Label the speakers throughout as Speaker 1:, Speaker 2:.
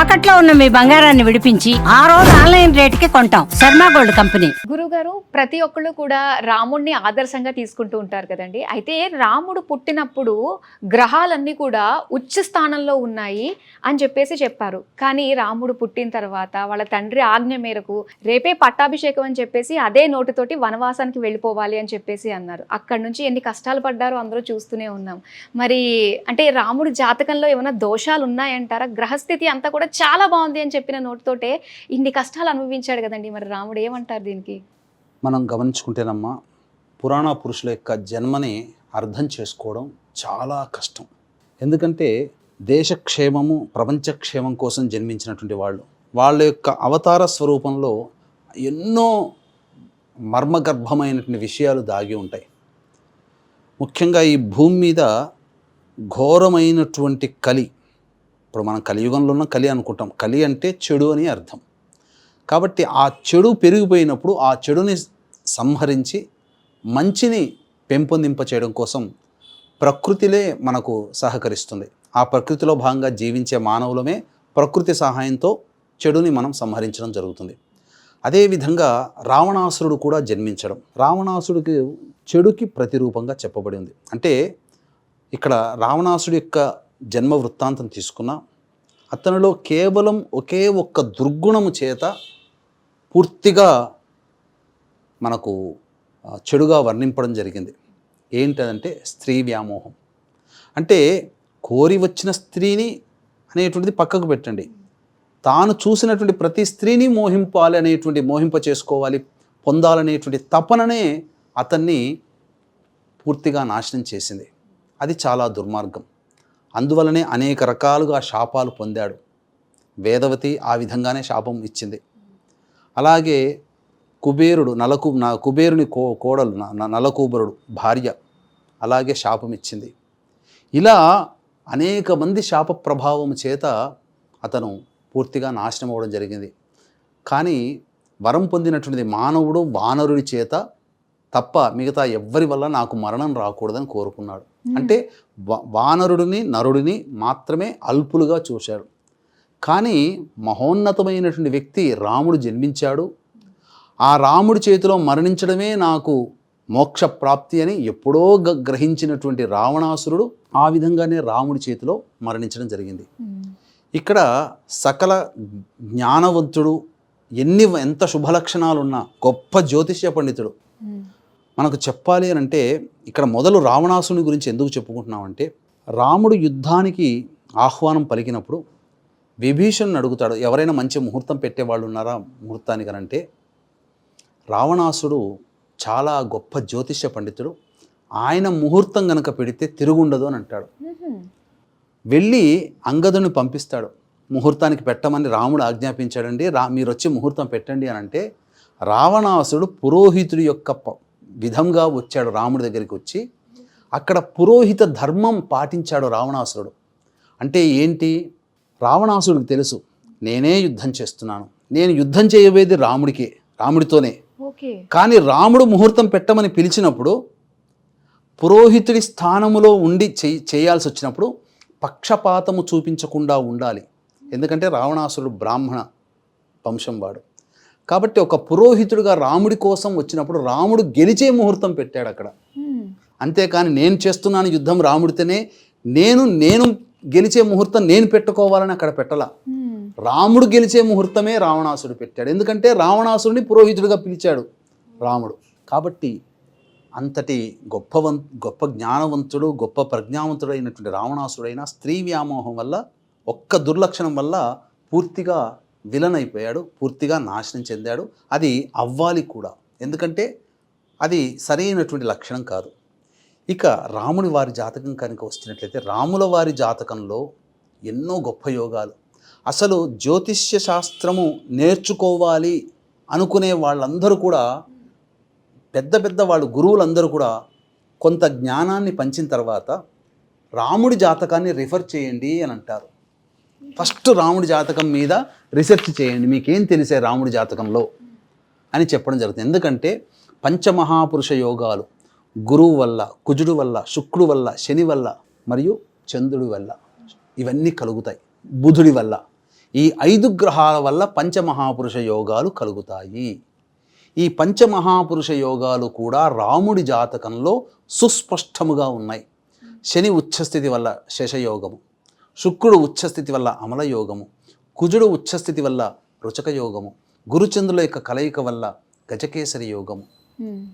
Speaker 1: తాకట్లో ఉన్న మీ బంగారాన్ని విడిపించి ఆ రోజు ఆన్లైన్ రేటుకి కొంటాం. Sharma gold company.
Speaker 2: గురుగారు ప్రతి ఒక్కళ్ళు కూడా రాముడిని ఆదర్శంగా తీసుకుంటూ ఉంటారు కదండి. అయితే రాముడు పుట్టినప్పుడు గ్రహాలన్నీ కూడా ఉచ్చ స్థానంలో ఉన్నాయి అని చెప్పేసి చెప్పారు. కానీ రాముడు పుట్టిన తర్వాత వాళ్ళ తండ్రి ఆజ్ఞ మేరకు రేపే పట్టాభిషేకం అని చెప్పేసి అదే నోటితోటి వనవాసానికి వెళ్ళిపోవాలి అని చెప్పేసి అన్నారు. అక్కడి నుంచి ఎన్ని కష్టాలు పడ్డారో అందరూ చూస్తూనే ఉన్నాం. మరి అంటే రాముడు జాతకంలో ఏమైనా దోషాలు ఉన్నాయంటారా? గ్రహస్థితి అంతా కూడా చాలా బాగుంది అని చెప్పిన నోటితోటే ఇన్ని కష్టాలు అనుభవించాడు కదండి మరి రాముడు. ఏమంటారు దీనికి?
Speaker 3: మనం గమనించుకుంటేనమ్మా పురాణ పురుషుల యొక్క జన్మని అర్థం చేసుకోవడం చాలా కష్టం. ఎందుకంటే దేశక్షేమము ప్రపంచక్షేమం కోసం జన్మించినటువంటి వాళ్ళు వాళ్ళ యొక్క అవతార స్వరూపంలో ఎన్నో మర్మగర్భమైనటువంటి విషయాలు దాగి ఉంటాయి. ముఖ్యంగా ఈ భూమి మీద ఘోరమైనటువంటి కలి ఇప్పుడు మనం కలియుగంలో ఉన్న కలి అనుకుంటాం. కలి అంటే చెడు అని అర్థం. కాబట్టి ఆ చెడు పెరిగిపోయినప్పుడు ఆ చెడుని సంహరించి మంచిని పెంపొందింప చేయడం కోసం ప్రకృతిలే మనకు సహకరిస్తుంది. ఆ ప్రకృతిలో భాగంగా జీవించే మానవులమే ప్రకృతి సహాయంతో చెడుని మనం సంహరించడం జరుగుతుంది. అదేవిధంగా రావణాసురుడు కూడా జన్మించడం. రావణాసుడికి చెడుకి ప్రతిరూపంగా చెప్పబడి ఉంది అంటే ఇక్కడ రావణాసుడి యొక్క జన్మ వృత్తాంతం తీసుకున్న అతనిలో కేవలం ఒకే ఒక్క దుర్గుణము చేత పూర్తిగా మనకు చెడుగా వర్ణింపడం జరిగింది. ఏంటంటే స్త్రీ వ్యామోహం. అంటే కోరి వచ్చిన స్త్రీని అనేటువంటిది పక్కకు పెట్టండి. తాను చూసినటువంటి ప్రతి స్త్రీని మోహింపాలి అనేటువంటి మోహింప చేసుకోవాలి పొందాలనేటువంటి తపననే అతన్ని పూర్తిగా నాశనం చేసింది. అది చాలా దుర్మార్గం. అందువలనే అనేక రకాలుగా శాపాలు పొందాడు. వేదవతి ఆ విధంగానే శాపం ఇచ్చింది. అలాగే కుబేరుడు నలకు నా కుబేరుని కో కోడలు న- నలకూబరుడు భార్య అలాగే శాపం ఇచ్చింది. ఇలా అనేక మంది శాప ప్రభావం చేత అతను పూర్తిగా నాశనం అవ్వడం జరిగింది. కానీ వరం పొందినటువంటిది మానవుడు వానరుడి చేత తప్ప మిగతా ఎవ్వరి వల్ల నాకు మరణం రాకూడదని కోరుకున్నాడు. అంటే వా- వానరుడిని నరుడిని మాత్రమే అల్పులుగా చూశాడు. కానీ మహోన్నతమైనటువంటి వ్యక్తి రాముడు జన్మించాడు. ఆ రాముడి చేతిలో మరణించడమే నాకు మోక్ష ప్రాప్తి అని ఎప్పుడో గ- గ్రహించినటువంటి రావణాసురుడు ఆ విధంగానే రాముడి చేతిలో మరణించడం జరిగింది. ఇక్కడ సకల జ్ఞానవంతుడు ఎన్ని ఎంత శుభలక్షణాలున్నా గొప్ప జ్యోతిష్య పండితుడు మనకు చెప్పాలి అని అంటే ఇక్కడ మొదలు రావణాసుని గురించి ఎందుకు చెప్పుకుంటున్నామంటే రాముడు యుద్ధానికి ఆహ్వానం పలికినప్పుడు విభీషణ్ అడుగుతాడు ఎవరైనా మంచి ముహూర్తం పెట్టేవాళ్ళు ఉన్నారా ముహూర్తానికి? అంటే రావణాసుడు చాలా గొప్ప జ్యోతిష్య పండితుడు ఆయన ముహూర్తం గనక పెడితే తిరుగుండదు అని అంటాడు. వెళ్ళి అంగదుని పంపిస్తాడు ముహూర్తానికి పెట్టమని రాముడు ఆజ్ఞాపించాడండి రా మీరు వచ్చి ముహూర్తం పెట్టండి అని అంటే రావణాసుడు పురోహితుడి యొక్క ప- విధంగా వచ్చాడు రాముడి దగ్గరికి వచ్చి అక్కడ పురోహిత ధర్మం పాటించాడు రావణాసురుడు. అంటే ఏంటి? రావణాసుడికి తెలుసు నేనే యుద్ధం చేస్తున్నాను. నేను యుద్ధం చేయబోయేది రాముడికే రాముడితోనే. కానీ రాముడు ముహూర్తం పెట్టమని పిలిచినప్పుడు పురోహితుడి స్థానములో ఉండి చేయి చేయాల్సి వచ్చినప్పుడు పక్షపాతము చూపించకుండా ఉండాలి. ఎందుకంటే రావణాసురుడు బ్రాహ్మణ వంశం వాడు కాబట్టి ఒక పురోహితుడిగా రాముడి కోసం వచ్చినప్పుడు రాముడు గెలిచే ముహూర్తం పెట్టాడు అక్కడ. అంతేకాని నేను చేస్తున్నాను యుద్ధం రాముడితోనే నేను నేను గెలిచే ముహూర్తం నేను పెట్టుకోవాలని అక్కడ పెట్టలా. రాముడు గెలిచే ముహూర్తమే రావణాసుడు పెట్టాడు. ఎందుకంటే రావణాసుడిని పురోహితుడిగా పిలిచాడు రాముడు. కాబట్టి అంతటి గొప్పవం గొప్ప జ్ఞానవంతుడు గొప్ప ప్రజ్ఞావంతుడు అయినటువంటి రావణాసుడైన స్త్రీ వ్యామోహం వల్ల ఒక్క దుర్లక్షణం వల్ల పూర్తిగా విలన్ అయిపోయాడు పూర్తిగా నాశనం చెందాడు. అది అవ్వాలి కూడా. ఎందుకంటే అది సరైనటువంటి లక్షణం కాదు. ఇక రాముని వారి జాతకం కనుక వచ్చినట్లయితే రాముల వారి జాతకంలో ఎన్నో గొప్ప యోగాలు. అసలు జ్యోతిష్య శాస్త్రము నేర్చుకోవాలి అనుకునే వాళ్ళందరూ కూడా పెద్ద పెద్ద వాళ్ళు గురువులందరూ కూడా కొంత జ్ఞానాన్ని పంచిన తర్వాత రాముడి జాతకాన్ని రిఫర్ చేయండి అని అంటారు. ఫస్ట్ రాముడి జాతకం మీద రీసెర్చ్ చేయండి. మీకేం తెలిసే రాముడి జాతకంలో? అని చెప్పడం జరుగుతుంది. ఎందుకంటే పంచమహాపురుష యోగాలు గురువు వల్ల కుజుడు వల్ల శుక్రుడు వల్ల శని వల్ల మరియు చంద్రుడి వల్ల ఇవన్నీ కలుగుతాయి. బుధుడి వల్ల. ఈ ఐదు గ్రహాల వల్ల పంచమహాపురుష యోగాలు కలుగుతాయి. ఈ పంచమహాపురుష యోగాలు కూడా రాముడి జాతకంలో సుస్పష్టముగా ఉన్నాయి. శని ఉచ్చస్థితి వల్ల శశయోగము శుక్రుడు ఉచ్చస్థితి వల్ల అమల యోగము కుజుడు ఉచ్చస్థితి వల్ల రుచక యోగము గురుచంద్రుల యొక్క కలయిక వల్ల గజకేసరి యోగము.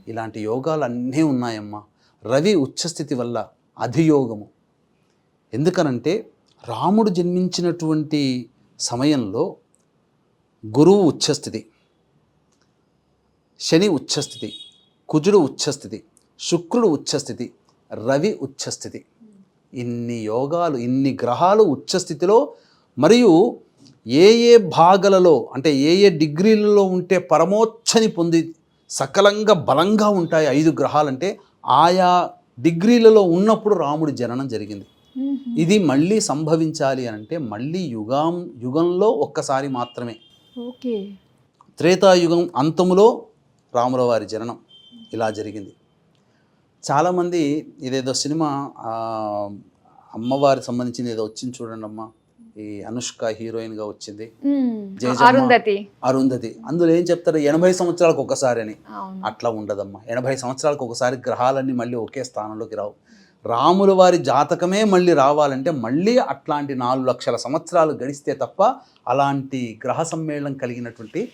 Speaker 3: ఇలాంటి యోగాలు అన్నీ ఉన్నాయమ్మా. రవి ఉచ్చస్థితి వల్ల అధియోగము. ఎందుకనంటే రాముడు జన్మించినటువంటి సమయంలో గురువు ఉచ్చస్థితి శని ఉచ్చస్థితి కుజుడు ఉచ్చస్థితి శుక్రుడు ఉచ్చస్థితి రవి ఉచ్చస్థితి. ఇన్ని యోగాలు ఇన్ని గ్రహాలు ఉచ్చస్థితిలో మరియు ఏ ఏ భాగాలలో అంటే ఏ ఏ డిగ్రీలలో ఉంటే పరమోచ్చని పొంది సకలంగా బలంగా ఉంటాయి ఐదు గ్రహాలంటే ఆయా డిగ్రీలలో ఉన్నప్పుడు రాముడి జననం జరిగింది. ఇది మళ్ళీ సంభవించాలి అని అంటే మళ్ళీ యుగం యుగంలో ఒక్కసారి మాత్రమే.
Speaker 2: ఓకే.
Speaker 3: త్రేతాయుగం అంతములో రాముల వారి జననం ఇలా జరిగింది. చాలామంది ఇదేదో సినిమా అమ్మవారి సంబంధించింది ఏదో వచ్చింది చూడండి అమ్మ. ఈ అనుష్క హీరోయిన్గా వచ్చింది.
Speaker 2: ఉమ్,
Speaker 3: జయజమ్మ.
Speaker 2: అరుంధతి.
Speaker 3: అరుంధతి. అందులో ఏం చెప్తారు? ఎనభై సంవత్సరాలకు ఒకసారి అని అట్లా ఉండదమ్మా. ఎనభై సంవత్సరాలకు ఒకసారి గ్రహాలన్నీ మళ్ళీ ఒకే స్థానంలోకి రావు. రాముల వారి జాతకమే మళ్ళీ రావాలంటే మళ్ళీ అట్లాంటి నాలుగు లక్షల సంవత్సరాలు గడిస్తే తప్ప అలాంటి గ్రహ సమ్మేళనం కలిగినటువంటి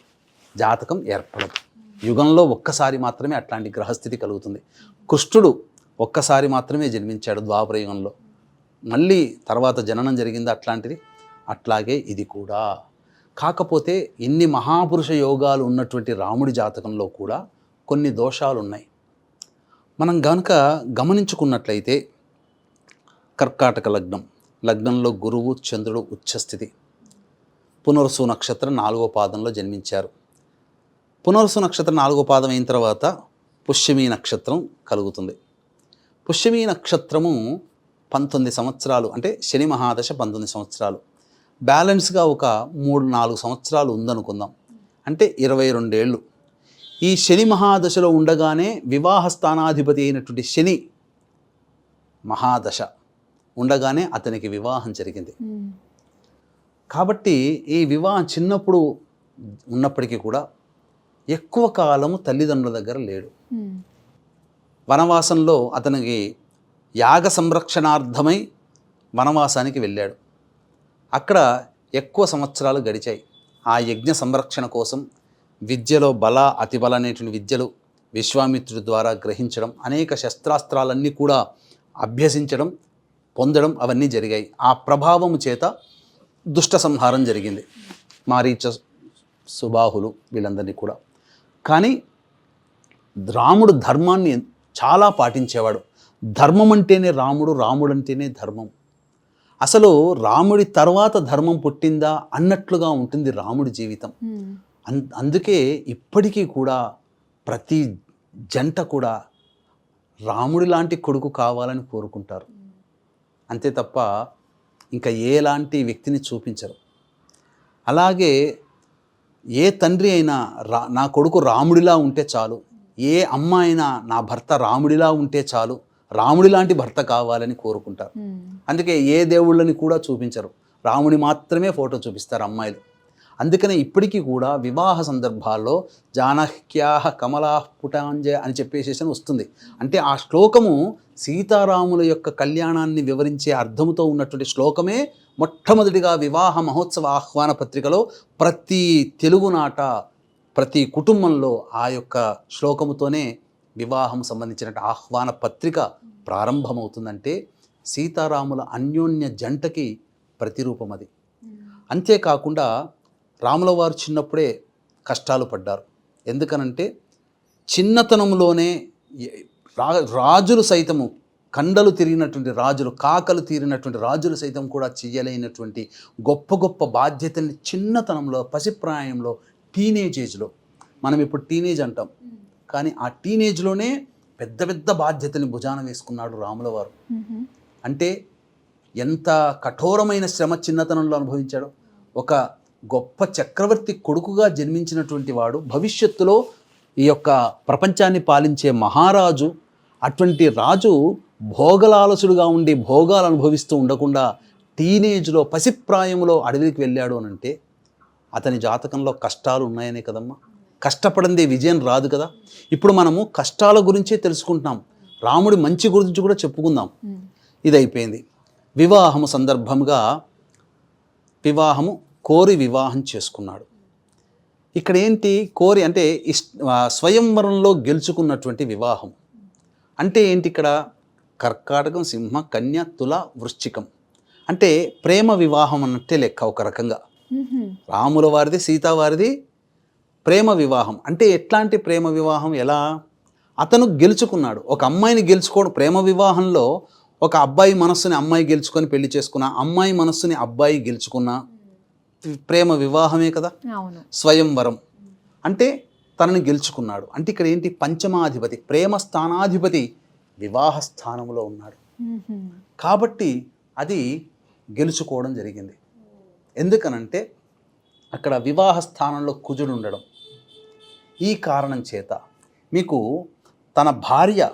Speaker 3: జాతకం ఏర్పడదు. యుగంలో ఒక్కసారి మాత్రమే అట్లాంటి గ్రహస్థితి కలుగుతుంది. కృష్ణుడు ఒక్కసారి మాత్రమే జన్మించాడు ద్వాపర యుగంలో. మళ్ళీ తర్వాత జననం జరిగింది అట్లాంటిది. అట్లాగే ఇది కూడా. కాకపోతే ఇన్ని మహాపురుష యోగాలు ఉన్నటువంటి రాముడి జాతకంలో కూడా కొన్ని దోషాలు ఉన్నాయి మనం గనుక గమనించుకున్నట్లయితే కర్కాటక లగ్నం. లగ్నంలో గురువు చంద్రుడు ఉచ్చస్థితి. పునర్సు నక్షత్రం నాలుగో పాదంలో జన్మించారు. పునర్సు నక్షత్రం నాలుగో పాదం అయిన తర్వాత పుష్యమీ నక్షత్రం కలుగుతుంది. పుష్యమీ నక్షత్రము పంతొమ్మిది సంవత్సరాలు అంటే శని మహాదశ పంతొమ్మిది సంవత్సరాలు. బ్యాలెన్స్గా ఒక మూడు నాలుగు సంవత్సరాలు ఉందనుకుందాం. అంటే ఇరవై రెండేళ్ళు. ఈ శని మహాదశలో ఉండగానే వివాహ స్థానాధిపతి అయినటువంటి శని మహాదశ ఉండగానే అతనికి వివాహం జరిగింది. కాబట్టి ఈ వివాహం చిన్నప్పుడు ఉన్నప్పటికీ కూడా ఎక్కువ కాలము తల్లిదండ్రుల దగ్గర లేడు. వనవాసంలో అతనికి యాగ సంరక్షణార్థమై వనవాసానికి వెళ్ళాడు. అక్కడ ఎక్కువ సంవత్సరాలు గడిచాయి. ఆ యజ్ఞ సంరక్షణ కోసం విద్యలో బల అతిబల అనేటువంటి విద్యలు విశ్వామిత్రుడి ద్వారా గ్రహించడం అనేక శస్త్రాస్త్రాలన్నీ కూడా అభ్యసించడం పొందడం అవన్నీ జరిగాయి. ఆ ప్రభావము చేత దుష్ట సంహారం జరిగింది. మారీచ సుబాహులు వీళ్ళందరినీ కూడా. కానీ రాముడు ధర్మాన్ని చాలా పాటించేవాడు. ధర్మం అంటేనే రాముడు రాముడు అంటేనే ధర్మం. అసలు రాముడి తర్వాత ధర్మం పుట్టిందా అన్నట్లుగా ఉంటుంది రాముడి జీవితం. అందుకే ఇప్పటికీ కూడా ప్రతి జంట కూడా రాముడి లాంటి కొడుకు కావాలని కోరుకుంటారు. అంతే తప్ప ఇంకా ఏలాంటి వ్యక్తిని చూపించరు. అలాగే ఏ తండ్రి అయినా రా నా కొడుకు రాముడిలా ఉంటే చాలు. ఏ అమ్మ అయినా నా భర్త రాముడిలా ఉంటే చాలు. రాముడి లాంటి భర్త కావాలని కోరుకుంటారు. అందుకే ఏ దేవుళ్ళని కూడా చూపించరు. రాముని మాత్రమే ఫోటో చూపిస్తారు అమ్మాయిలు. అందుకనే ఇప్పటికీ కూడా వివాహ సందర్భాల్లో జానహ్యాహ కమలా పుటాంజ అని చెప్పేసేసి వస్తుంది. అంటే ఆ శ్లోకము సీతారాముల యొక్క కళ్యాణాన్ని వివరించే అర్థముతో ఉన్నటువంటి శ్లోకమే మొట్టమొదటిగా వివాహ మహోత్సవ ఆహ్వాన పత్రికలో ప్రతి తెలుగునాట ప్రతి కుటుంబంలో ఆ యొక్క శ్లోకముతోనే వివాహం సంబంధించిన ఆహ్వాన పత్రిక ప్రారంభమవుతుందంటే సీతారాముల అన్యోన్య జంటకి ప్రతిరూపం అది. అంతేకాకుండా రాముల వారు చిన్నప్పుడే కష్టాలు పడ్డారు. ఎందుకనంటే చిన్నతనంలోనే రా రాజులు సైతము కండలు తిరిగినటువంటి రాజులు కాకలు తీరినటువంటి రాజులు సైతం కూడా చేయలేనటువంటి గొప్ప గొప్ప బాధ్యతల్ని చిన్నతనంలో పసిప్రాయంలో టీనేజ్ ఏజ్లో మనం ఇప్పుడు టీనేజ్ అంటాం. కానీ ఆ టీనేజ్లోనే పెద్ద పెద్ద బాధ్యతని భుజాన వేసుకున్నాడు రాముల వారు. అంటే ఎంత కఠోరమైన శ్రమ చిన్నతనంలో అనుభవించాడో. ఒక గొప్ప చక్రవర్తి కొడుకుగా జన్మించినటువంటి వాడు భవిష్యత్తులో ఈ యొక్క ప్రపంచాన్ని పాలించే మహారాజు అటువంటి రాజు భోగలాలసుడుగా ఉండి భోగాలు అనుభవిస్తూ ఉండకుండా టీనేజ్లో పసిప్రాయంలో అడవికి వెళ్ళాడు అని అంటే అతని జాతకంలో కష్టాలు ఉన్నాయనే కదమ్మా. కష్టపడిందే విజయం రాదు కదా. ఇప్పుడు మనము కష్టాల గురించే తెలుసుకుంటున్నాం. రాముడి మంచి గురించి కూడా చెప్పుకుందాం. ఇది అయిపోయింది వివాహము సందర్భంగా వివాహము కోరి వివాహం చేసుకున్నాడు. ఇక్కడ ఏంటి కోరి అంటే ఇష్ స్వయంవరంలో గెలుచుకున్నటువంటి వివాహం. అంటే ఏంటి ఇక్కడ? కర్కాటకం సింహ కన్య తుల వృశ్చికం. అంటే ప్రేమ వివాహం అన్నట్టే లెక్క ఒక రకంగా. రాముల వారిది సీతా వారిది ప్రేమ వివాహం. అంటే ఎట్లాంటి ప్రేమ వివాహం? ఎలా? అతను గెలుచుకున్నాడు. ఒక అమ్మాయిని గెలుచుకోవడం ప్రేమ వివాహంలో ఒక అబ్బాయి మనస్సుని అమ్మాయి గెలుచుకొని పెళ్ళి చేసుకున్న అమ్మాయి మనస్సుని అబ్బాయి గెలుచుకున్న ప్రేమ వివాహమే కదా? స్వయంవరం. అంటే తనని గెలుచుకున్నాడు. అంటే ఇక్కడ ఏంటి? పంచమాధిపతి ప్రేమ స్థానాధిపతి వివాహ స్థానంలో ఉన్నాడు. కాబట్టి అది గెలుచుకోవడం జరిగింది. ఎందుకనంటే అక్కడ వివాహ స్థానంలో కుజుడు ఉండడం ఈ కారణం చేత మీకు తన భార్య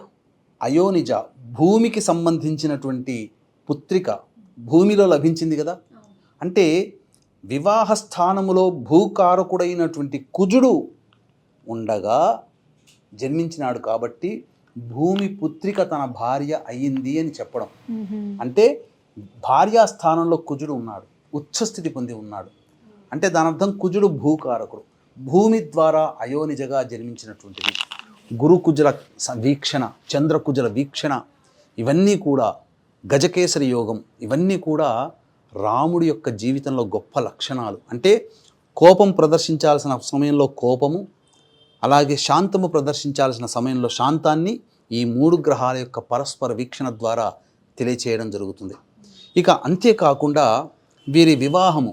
Speaker 3: అయోనిజ భూమికి సంబంధించినటువంటి పుత్రిక భూమిలో లభించింది కదా? అంటే వివాహ స్థానములో భూకారకుడైనటువంటి కుజుడు ఉండగా జన్మించినాడు కాబట్టి భూమి పుత్రిక తన భార్య అయ్యింది అని చెప్పడం. అంటే భార్యా స్థానంలో కుజుడు ఉన్నాడు ఉచ్చస్థితి పొంది ఉన్నాడు. అంటే దాని అర్థం కుజుడు భూకారకుడు భూమి ద్వారా అయోనిజగా జన్మించినటువంటిది. గురుకుజుల వీక్షణ చంద్రకుజుల వీక్షణ ఇవన్నీ కూడా గజకేసరి యోగం ఇవన్నీ కూడా రాముడి యొక్క జీవితంలో గొప్ప లక్షణాలు. అంటే కోపం ప్రదర్శించాల్సిన సమయంలో కోపము అలాగే శాంతము ప్రదర్శించాల్సిన సమయంలో శాంతాన్ని ఈ మూడు గ్రహాల యొక్క పరస్పర వీక్షణ ద్వారా తెలియచేయడం జరుగుతుంది. ఇక అంతేకాకుండా వీరి వివాహము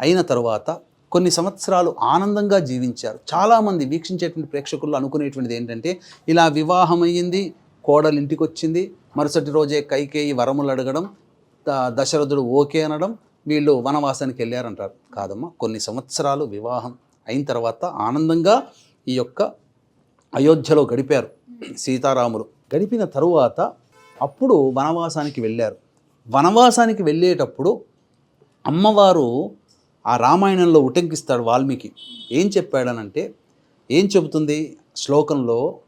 Speaker 3: అయిన తరువాత కొన్ని సంవత్సరాలు ఆనందంగా జీవించారు. చాలామంది వీక్షించేటువంటి ప్రేక్షకులు అనుకునేటువంటిది ఏంటంటే ఇలా వివాహం అయ్యింది కోడలు ఇంటికి వచ్చింది మరుసటి రోజే కైకేయి వరములు అడగడం దశరథుడు ఓకే అనడం వీళ్ళు వనవాసానికి వెళ్ళారంటారు. కాదమ్మా కొన్ని సంవత్సరాలు వివాహం అయిన తర్వాత ఆనందంగా ఈ యొక్క అయోధ్యలో గడిపారు. సీతారాములు గడిపిన తరువాత అప్పుడు వనవాసానికి వెళ్ళారు. వనవాసానికి వెళ్ళేటప్పుడు అమ్మవారు ఆ రామాయణంలో ఉటంకిస్తాడు వాల్మీకి. ఏం చెప్పాడనంటే ఏం చెబుతుంది? శ్లోకంలో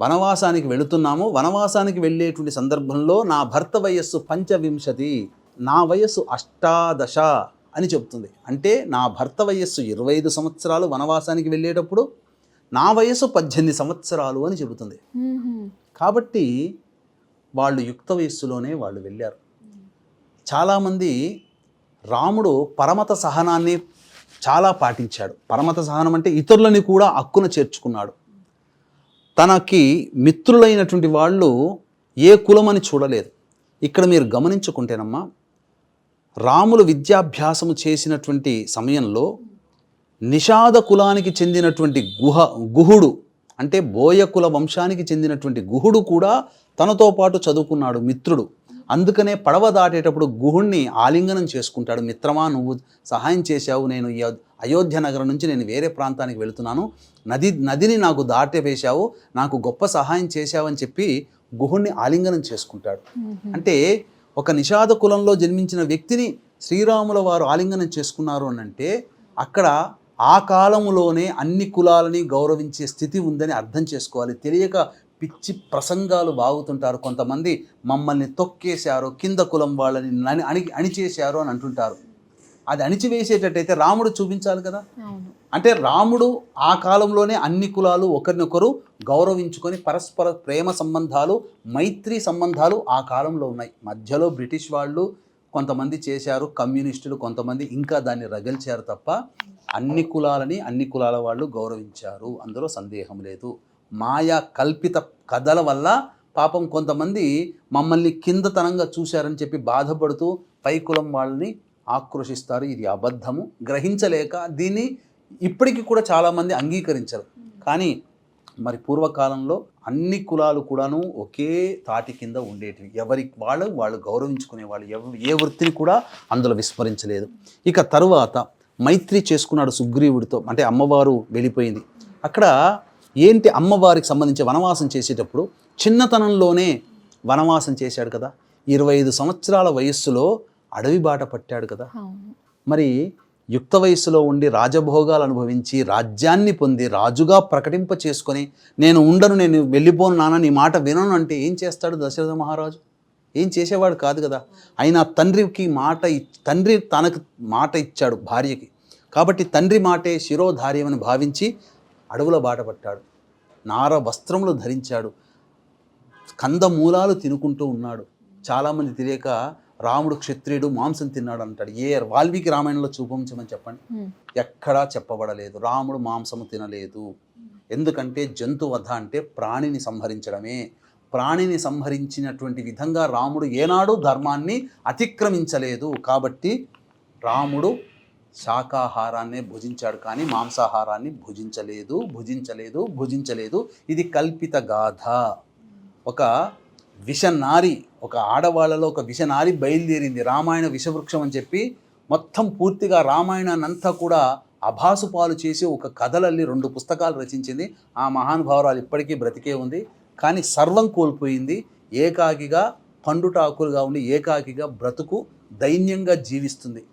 Speaker 3: వనవాసానికి వెళుతున్నాము. వనవాసానికి వెళ్ళేటువంటి సందర్భంలో నా భర్త వయస్సు పంచవింశతి నా వయస్సు అష్టాదశ అని చెబుతుంది. అంటే నా భర్త వయస్సు ఇరవై ఐదు సంవత్సరాలు వనవాసానికి వెళ్ళేటప్పుడు నా వయస్సు పద్దెనిమిది సంవత్సరాలు అని చెబుతుంది. కాబట్టి వాళ్ళు యుక్త వయస్సులోనే వాళ్ళు వెళ్ళారు. చాలామంది రాముడు పరమత సహనాన్ని చాలా పాటించాడు. పరమత సహనం అంటే ఇతరులని కూడా హక్కున చేర్చుకున్నాడు. తనకి మిత్రులైనటువంటి వాళ్ళు ఏ కులమని చూడలేదు. ఇక్కడ మీరు గమనించుకుంటేనమ్మా రాములు విద్యాభ్యాసము చేసినటువంటి సమయంలో నిషాద కులానికి చెందినటువంటి గుహ గుహుడు అంటే బోయ కుల వంశానికి చెందినటువంటి గుహుడు కూడా తనతో పాటు చదువుకున్నాడు మిత్రుడు. అందుకనే పడవ దాటేటప్పుడు గుహుణ్ణి ఆలింగనం చేసుకుంటాడు. మిత్రమా నువ్వు సహాయం చేశావు నేను అయోధ్య నగరం నుంచి నేను వేరే ప్రాంతానికి వెళుతున్నాను. నది నదిని నాకు దాటవేశావు నాకు గొప్ప సహాయం చేశావని చెప్పి గుహుణ్ణి ఆలింగనం చేసుకుంటాడు. అంటే ఒక నిషాద కులంలో జన్మించిన వ్యక్తిని శ్రీరాముల వారు ఆలింగనం చేసుకున్నారు అని అంటే అక్కడ ఆ కాలంలోనే అన్ని కులాలని గౌరవించే స్థితి ఉందని అర్థం చేసుకోవాలి. తెలియక పిచ్చి ప్రసంగాలు బాగుతుంటారు కొంతమంది మమ్మల్ని తొక్కేశారు కింద కులం వాళ్ళని అణి అణిచేశారు అని అంటుంటారు. అది అణిచివేసేటట్టయితే రాముడు చూపించాలి కదా? అంటే రాముడు ఆ కాలంలోనే అన్ని కులాలు ఒకరినొకరు గౌరవించుకొని పరస్పర ప్రేమ సంబంధాలు మైత్రి సంబంధాలు ఆ కాలంలో ఉన్నాయి. మధ్యలో బ్రిటిష్ వాళ్ళు కొంతమంది చేశారు కమ్యూనిస్టులు కొంతమంది ఇంకా దాన్ని రగల్చారు తప్ప అన్ని కులాలని అన్ని కులాల వాళ్ళు గౌరవించారు. అందులో సందేహం లేదు. మాయా కల్పిత కథల వల్ల పాపం కొంతమంది మమ్మల్ని కిందతనంగా చూశారని చెప్పి బాధపడుతూ పై కులం వాళ్ళని ఆక్రోషిస్తారు ఇది అబద్ధము. గ్రహించలేక దీన్ని ఇప్పటికీ కూడా చాలామంది అంగీకరించరు. కానీ మరి పూర్వకాలంలో అన్ని కులాలు కూడాను ఒకే తాటి కింద ఉండేటివి. ఎవరి వాళ్ళు వాళ్ళు గౌరవించుకునేవాళ్ళు ఎవ ఏ వృత్తిని కూడా అందులో విస్మరించలేదు. ఇక తరువాత మైత్రి చేసుకున్నాడు సుగ్రీవుడితో అంటే అమ్మవారు వెళ్ళిపోయింది. అక్కడ ఏంటి అమ్మవారికి సంబంధించి వనవాసం చేసేటప్పుడు చిన్నతనంలోనే వనవాసం చేశాడు కదా. ఇరవై ఐదు సంవత్సరాల వయస్సులో అడవి బాట పట్టాడు కదా. మరి యుక్త వయస్సులో ఉండి రాజభోగాలు అనుభవించి రాజ్యాన్ని పొంది రాజుగా ప్రకటింప చేసుకొని నేను ఉండను నేను వెళ్ళిపోను నాన్న నీ మాట వినను అంటే ఏం చేస్తాడు దశరథ మహారాజు? ఏం చేసేవాడు కాదు కదా. అయినా తండ్రికి మాట ఇ- తండ్రి తనకు మాట ఇచ్చాడు భార్యకి. కాబట్టి తండ్రి మాటే శిరోధార్యమని భావించి అడవుల బాట పట్టాడు. నార వస్త్రములు ధరించాడు. కందమూలాలు తినుకుంటూ ఉన్నాడు. చాలామంది తెలియక రాముడు క్షత్రియుడు మాంసం తిన్నాడు అంటాడు. ఏ వాల్మీకి రామాయణంలో చూపించమని చెప్పండి. ఎక్కడా చెప్పబడలేదు. రాముడు మాంసము తినలేదు. ఎందుకంటే జంతు వధ అంటే ప్రాణిని సంహరించడమే. ప్రాణిని సంహరించినటువంటి విధంగా రాముడు ఏనాడు ధర్మాన్ని అతిక్రమించలేదు. కాబట్టి రాముడు శాకాహారాన్నే భుజించాడు కానీ మాంసాహారాన్ని భుజించలేదు భుజించలేదు భుజించలేదు. ఇది కల్పిత గాథ. ఒక విషనారి ఒక ఆడవాళ్ళలో ఒక విషనారి బయలుదేరింది. రామాయణ విషవృక్షం అని చెప్పి మొత్తం పూర్తిగా రామాయణాన్ని అంతా కూడా అభాసు పాలు చేసి ఒక కథలల్లి రెండు పుస్తకాలు రచించింది. ఆ మహానుభావరాలు ఇప్పటికీ బ్రతికే ఉంది. కానీ సర్వం కోల్పోయింది. ఏకాకిగా పండుటాకులుగా ఉండి ఏకాకిగా బ్రతుకు దైన్యంగా జీవిస్తుంది.